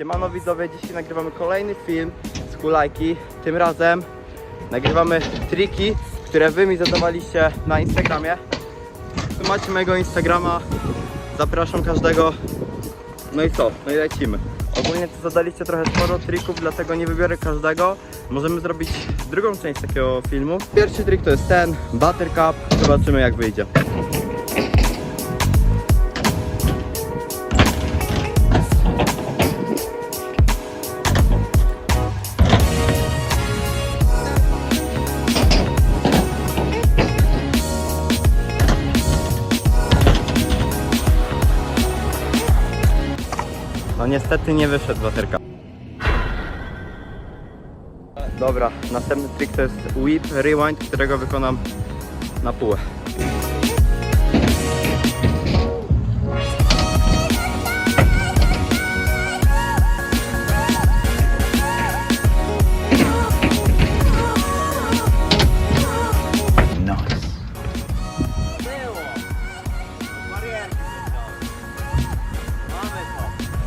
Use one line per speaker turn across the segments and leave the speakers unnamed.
Siemano widzowie, dzisiaj nagrywamy kolejny film z Hulajki. Tym razem nagrywamy triki, które wy mi zadawaliście na Instagramie. Tu macie mojego Instagrama, zapraszam każdego. No i co? No i lecimy. Ogólnie to zadaliście trochę sporo trików, dlatego nie wybiorę każdego. Możemy zrobić drugą część takiego filmu. Pierwszy trik to jest ten, Buttercup. Zobaczymy jak wyjdzie. No niestety nie wyszedł baterka. Dobra, następny trik to jest whip rewind, którego wykonam na pół.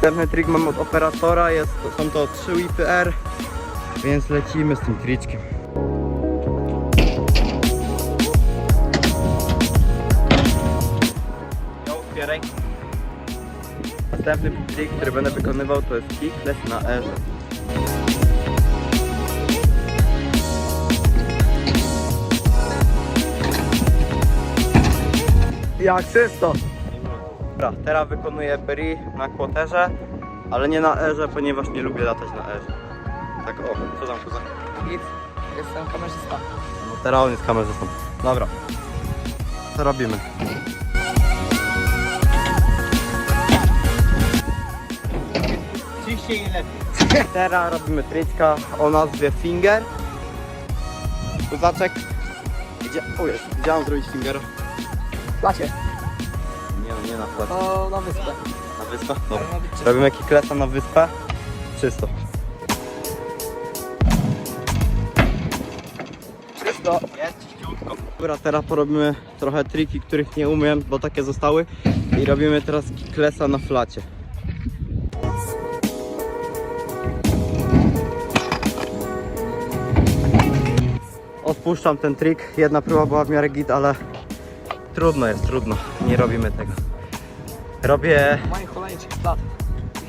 Następny trik mam od operatora, jest, są to 3 whipy R, więc lecimy z tym triczkiem. Jo, otwieraj. Następny trik, który będę wykonywał to jest kickless na R.
Jak czysto.
Dobra, teraz wykonuję Peri na kłoterze, ale nie na erze, ponieważ nie lubię latać na erze. Tak o, co tam kuza?
Nic. Jestem kamerzysta.
No teraz on jest kamerzystą. Dobra. Co robimy?
Ciściej i lepiej.
Teraz robimy tryczka o nazwie Finger. Kuzaczek. Gdzie, o jest, gdzie mam zrobić Fingera?
Placie.
Nie nie na.
To na wyspę.
Na wyspę? Dobra.
Ma być czysto.
Robimy kiklesa na wyspę. Czysto.
Czysto.
Jest czyściutko. Dobra, teraz porobimy trochę triki, których nie umiem, bo takie zostały. I robimy teraz kiklesa na flacie. Odpuszczam ten trik. Jedna próba była w miarę git, ale trudno jest, trudno. Nie robimy tego. Robię
Moje kolejniczki plat.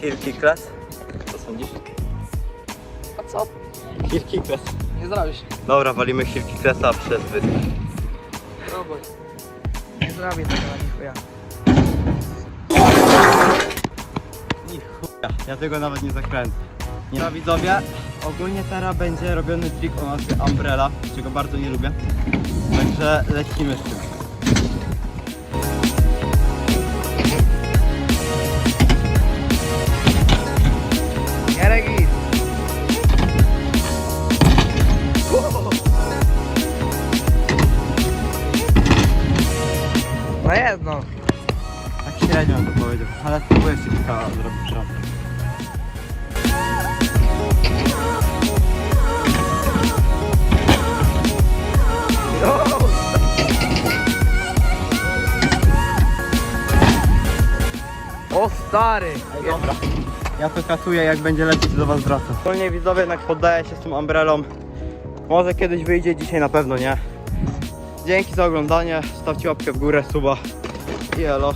heel kickles. Co sądzisz?
A co?
Heel kickles.
Nie zrobisz.
Dobra, walimy heel kicklesa przez wyspę.
Próbuj. Nie zrobię tego na nichuja.
Ni chuja, ja tego nawet nie zakręcę. Nie widzowie, ogólnie teraz będzie robiony trik o nazwie Umbrella, czego bardzo nie lubię. Także lecimy z tym.
No.
Tak średnio bym to powiedział, ale spróbuję się kilka zrobić raz.
O stary.
Ej, dobra. Ja to kasuję, jak będzie lecieć do was wracam. Ogólnie widzowie jednak poddaję się z tą umbrelą. Może kiedyś wyjdzie, dzisiaj na pewno nie. Dzięki za oglądanie, stawcie łapkę w górę, suba i elo.